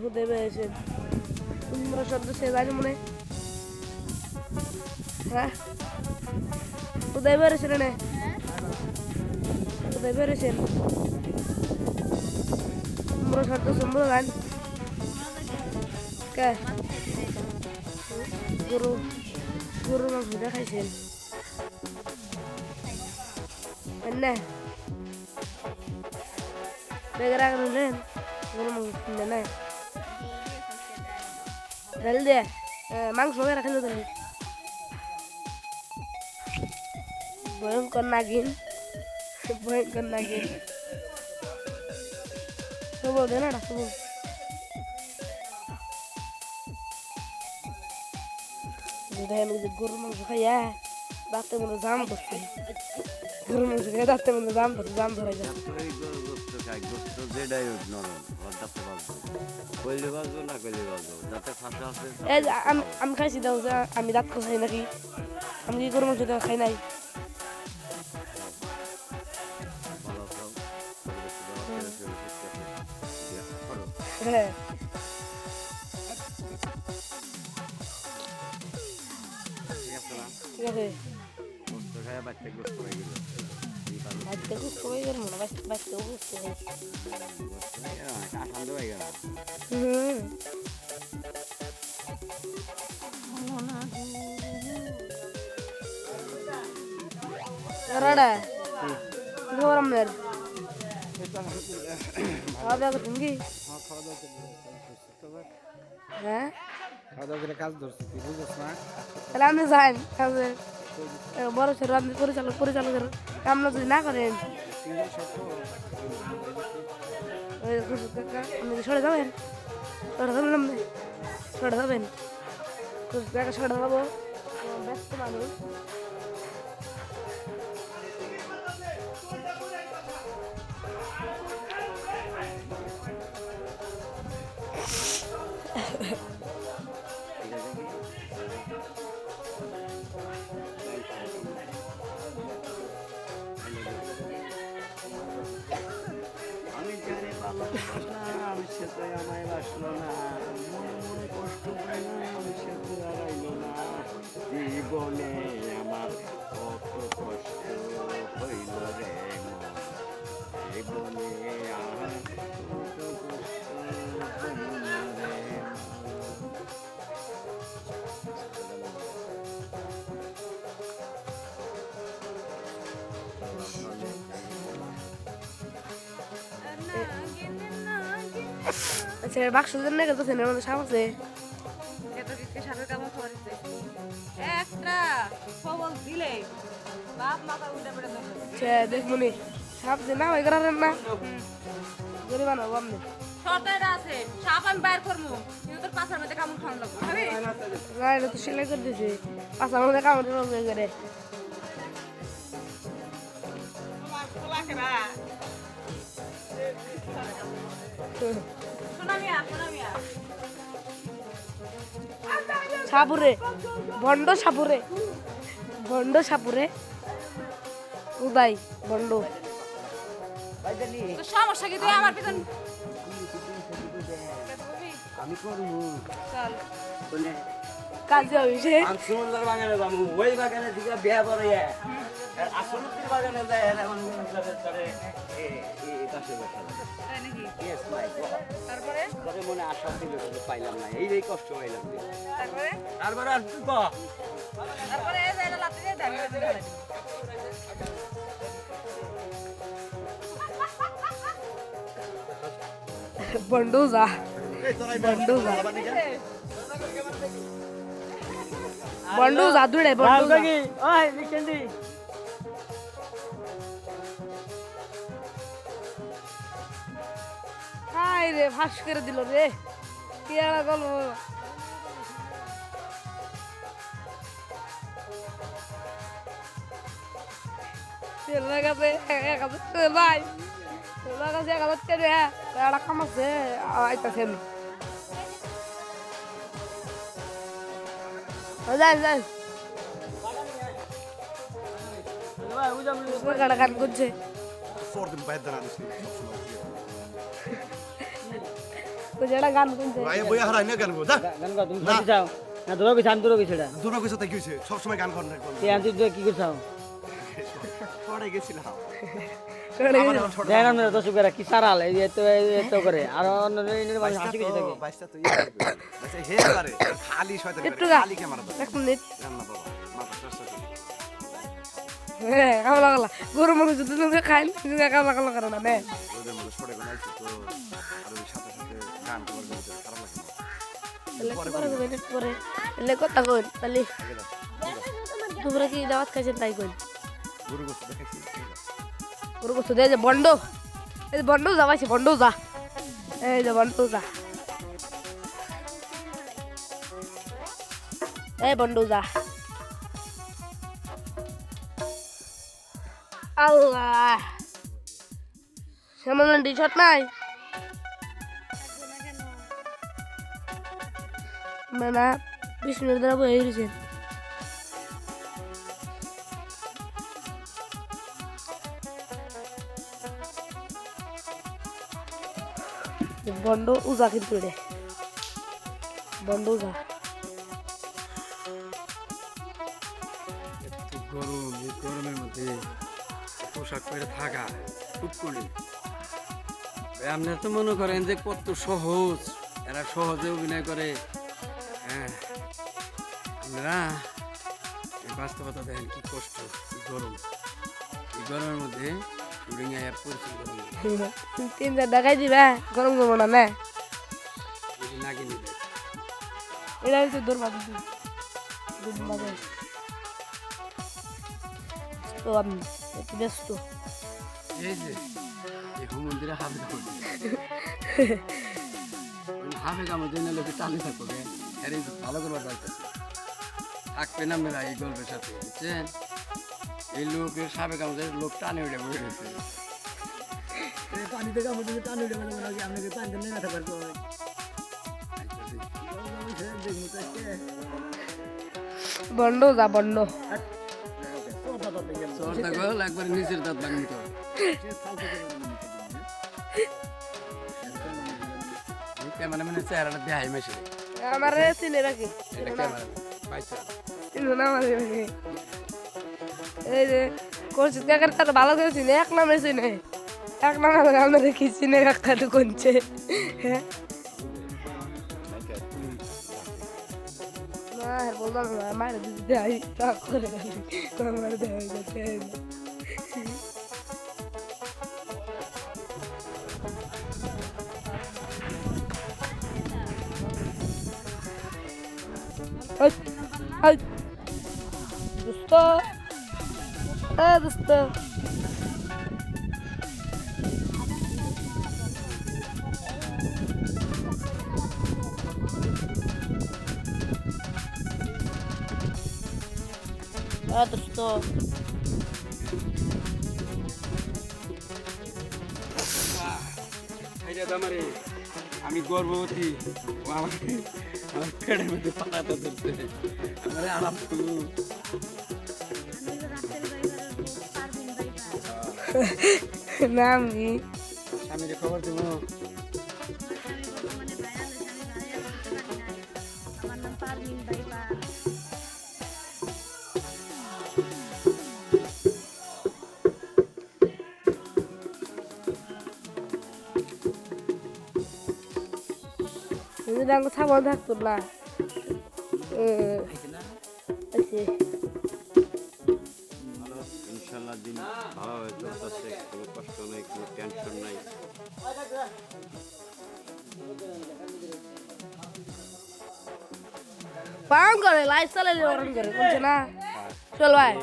হুদে বেড়েছেন তোমরা সদ্য সে জানি মনে হ্যাঁ। হুদে বেড়েছেন নে। হুদে বেড়েছেন তোমরা সদ্য সম্ভব গান কে? গরু। গরু মাংস দেখাইছেন এনে। বেগরা গরু মাংস কিনে না। ঢাল দে মাংস বেগরা খেলে দিলি ভয়ঙ্কর নাগিন ভয়ঙ্কর নাগিন সব দে না সব দেখেন গরুর মাংস খাইয়া দাঁতে মধ্যে জাম গরুর মাংস খাইয়া দাঁতে মধ্যে জাম ধরছে জাম ধরে যায় আমি আমি খাইছি দাও যে আমি দাঁত খাই নাকি? আমি কি গরুর মাংস খাই নাই। হ্যাঁ। ঠিক আছে। না? ঠিক আছে গোস্ত খাইয়া বাচ্চা গোস্ত হয়ে গেল। এই ভালো। বাচ্চা খুব সবাই করব না বাচ্চা বাচ্চা খুব সবাই গোস্ত হয়ে গেল না, আসান দেওয়া গেল না। হুম রাডা খবর আপনার খাওয়া দাওয়া করছেন কি হ্যাঁ খাওয়া দাওয়া করে কাজ ধরছি তুই বুঝছিস না তাহলে আপনি যান কাজে এ, বড় ছেলে আপনি পরিচালক পরিচালকের কামনা যদি না করেন আপনি সরে যাবেন? সরে যাবেন আপনি? সরে যাবেন? সরে যাব। ব্যস্ত মানুষ। আচ্ছা বাক্স দেন না গেছে এর মধ্যে সাপ আছে। একটা খবর দিলে বাপ মাথা উল্টে পড়ে যাবে। দেখবনি সাপ যে না ওই করারেন না। গরিব বানাবো আপনি সরকার আছে সাপ আমি বাইর করব কিন্তু তোর পাশার মধ্যে কামড় খাওয়ান লাগবে খাবি? গাড়িটা তো সেলাই করে কামড় মিয়া সাপুরে ভণ্ড সাপুরে ভণ্ড সাপুরে। উদয় ভণ্ড তো সমস্যা কি? তুই আমার পিছন আমি করব। চল। কাজে হয়েছে আমি সমুদ্রের বাগানে যাব ওই বাগানে দিকে বিয়া পরে আসলতির বাগানে যায় এখন তারে এই পাশে বসা তাই নাকি? ইয়েস মাই গড তারপরে? তবে মনে আশা ছিল কিন্তু পাইলাম না এই এই কষ্ট পাইলাম তারপরে? তারপরে আর তুই ক? তারপরে এই যে এটা লাত্তি দিয়ে দাবি করে দিলে বন্ডুজা বন্ডুজা বন্ডুজা দূরে বন্ডুজা ওই নিকেন্দি হাই রে ফাঁস করে দিল রে। কি আর গল্প ছেলের কাছে এক হাজার ভাই ছেলের কাছে এক হাজার টাকা হ্যাঁ একটা কাম আছে যাই যাই। কইছে এটা গান শুনছে ভাই বই হারাই না গান গো দা গান গাও তুমি শুনতে না দূরে গেছে আমি দূরে গেছি এটা। দুটো কিছু তাই কি সব সময় গান কর তুই আনছি তুই কি করছাও পড়ে গেছিলাম। আমার এখন ছোট। দেখেন কি সারাল এই এত এত করে। আর অন্য মানুষ হাসি খুশি থাকে। বাইশটা তো ইয়ে আচ্ছা হে পারে খালি শয়তানি একটু খালি ক্যামেরা দাও এক মিনিট। না বাবা মাথা চেষ্টা করি হ্যাঁ কামলা কামলা। গরু মানুষ যদি তুমি খাই তুমি কামলা কামলা করে না নে ওদের মধ্যে গেল তো আর সাথে সাথে গান করার জন্য খারাপ লাগে তাহলে কি কথা তাহলে। দাওয়াত খাইছেন তাই কইন গরু গোস্ত দেখাইছি গরু গোস্ত দে যে বন্ড এই যে বন্ড যা পাইছে বন্ড যা। এই যে বন্ড যা। এই বন্ড যা। আল্লাহ। সামনে টি নাই? বিশ মিনিট ধরে বয়ে রয়েছেন বন্ড উজা কিন্তু রে। বন্ড উজা। গরম, এই গরমের মধ্যে পোশাক পরে থাকা খুব আপনারা তো মনে করেন যে কত সহজ, এরা সহজে অভিনয় করে। হ্যাঁ। আপনারা বাস্তবতা দেখেন কি কষ্ট গরম। এই গরমের মধ্যে শুটিং আয়া পড়ছে গরম তিন চার টাকাই দিবা গরম করব না না। যদি না কিনে দেয়। এটা হচ্ছে দুর্ভাগ্য। দুর্ভাগ্য। তো আমি একটু ব্যস্ত। এই যে এই মন্দিরে হাফে কামড় হাফে কামড় দিয়ে লোকে টানে থাকব। আরে ভালো করবার চাইতেছে থাকবে না মেলা এই গল্পের সাথে বুঝছেন? এই লোকের সাবে কামড়ে লোক টানে উঠে বসে গেছে পানিতে কামড় দিলে টান উঠে গেলে মনে আপনাকে পানিতে নেমে থাকার পর যা বন্ড একবার নিচের দাঁত ভাঙি তো ক্যামেরা মানে চেহারাটা দেখাই মেশে। আমার চিনে রাখি এই যে করছি কাকার তার ভালো করে চিনে? এক নামে চিনে। এক নামে আমরা কি চিনে রাখা তো কোনছে হ্যাঁ? বললাম মায়ের দিদি দেয় রাগ করে। আমার দেওয়া ay. দোস্ত এ দোস্ত খাইটা দামারে আমি গর্ভবতী আমার আমার পেটের মধ্যে পালাতে ধরছে আমার আরাম না আমি স্বামীরে খবর দেবো ডাঙ্গ ছাগল থাকতো না ভালো ইনশাল্লাহ দিন ভালোভাবে চলতেছে কোনো কষ্ট নেই কোনো টেনশন নাই। পান করে লাইফ চালালে ওরম করে বলছে না? চল ভাই।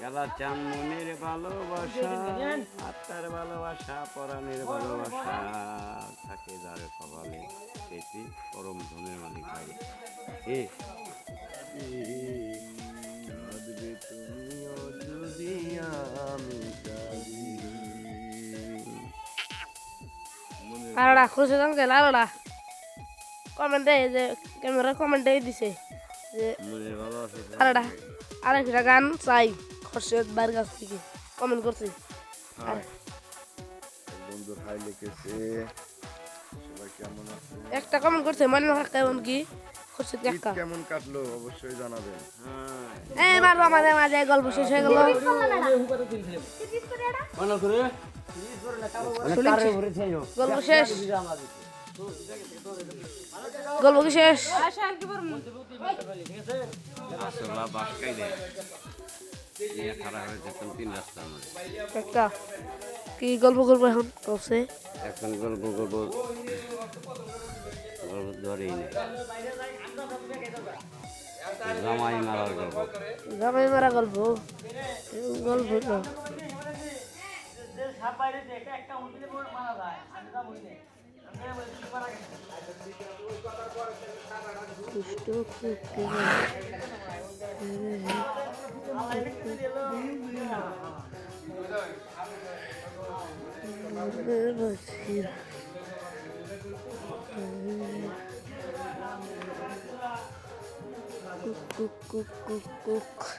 খেলা চান মনের ভালোবাসা আত্মার ভালোবাসা পরাণের ভালোবাসা থাকে যার কপালে। সেটি পরম ধনের মালিক ভাই। এ কাঁদবে তুমিও যদি আমি। আরোড়া খুশি থাকছে আরোড়া কমেন্টে যে ক্যামেরা কমেন্টে দিছে যে আরোড়া আরেকটা গান চাই খরশেদ বাইরের কাছ থেকে। কমেন্ট করছি। আর বন্ধু হাই লিখেছে একটা কমেন্ট করছে মানে কেমন কি? করছে কেমন কাটলো অবশ্যই জানাবেন। এই মারবো আমাদের মাঝে গল্প শেষ হয়ে গেল। গল্প শেষ। গল্প কি শেষ? কি গল্প করব এখন? বলছে। এখন গল্প গল্প গল্প ধরেই জামাই মারার গল্প। জামাই মারা গল্প? গল্প না দুষ্ট কুকুর। কুক কুক কুক কুক কুক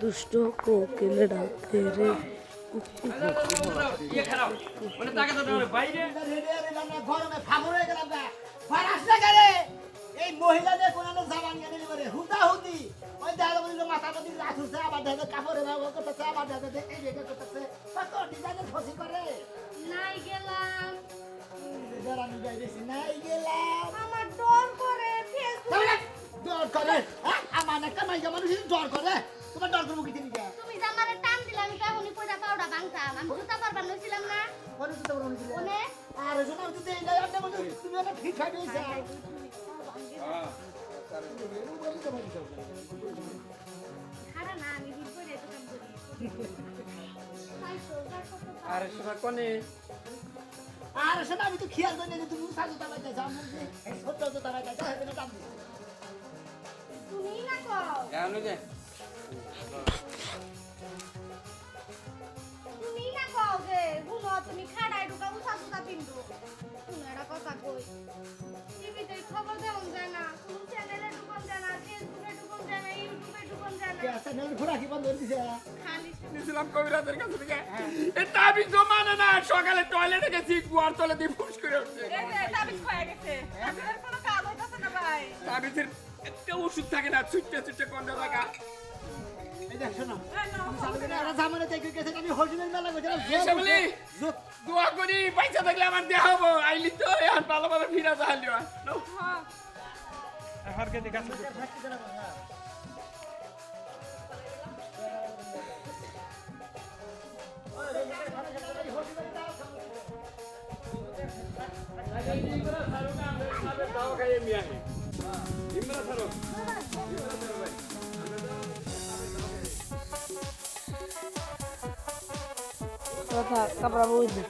দুষ্ট কোকিল ডাকে রে কুক কুক গরমে ফাগুর হয়ে গেলাম গা ফারাস না গেলে এই মহিলাদের কোন জাবান গেলে বলে হুদা হুদি ওই দেখা বলিল মাথা মধ্যে রাখুছে আবার দেখা কাপড়ে ব্যবহার করতেছে আবার দেখা এই রেখে করতেছে কত ডিজাইনের ফসি করে নাই গেলাম যারা বেশি নাই গেলাম আমার ডর করে ফেসবুক ডর করে হ্যাঁ? একটা মাইকা মানুষ ডর করে। তোমার ডর করব কিছু নিকা তুমি যে আমারে টান দিলা আমি তখনই কইরা পাউডা ভাঙতাম আমি জুতা পারবার নছিলাম না। ওরে তো তোমরা বলেছিলে ওনে আর শোনা আমি দেই না তুমি ঠিক হয়ে না আমি তো কাম করি। আরে শোনা কনে? আর শোনা আমি তো খেয়াল করি না তুমি সাজু তালাই যাচ্ছ আমি ছোট্ট তো যাচ্ছ হেবে না টান দিই তুমি খাড়ায় ঢুকা উসা সুতা পিন্দু তুমি এটা কথা কই টিভিতে খবর দেওয়া যায় না কোন চ্যানেলে ঢুকন যায় না ফেসবুকে ঢুকন যায় না ইউটিউবে ঢুকন যায় না। আচ্ছা নেল ঘোরা কি বন্ধ করে দিছে? খালি নিয়েছিলাম কবিরাজের কাছে থেকে। এটা আমি জমানে না সকালে টয়লেটে গেছি গুয়ার তলে দিয়ে ফুস করে উঠছে। তাবিজ হয়ে গেছে। তাবিজের কোনো কাজ হইতাছে না ভাই? তাবিজের একটা ওষুধ থাকে না ছুটতে ছুটতে কোন জায়গা এসবলি দোয়া করি পয়সা থাকলে আমার দেয়া হব। আইলি তো এখন ভালো ভালো ফিরা যাহালিও হ্যাঁ। কথা কাপড় বুঝবে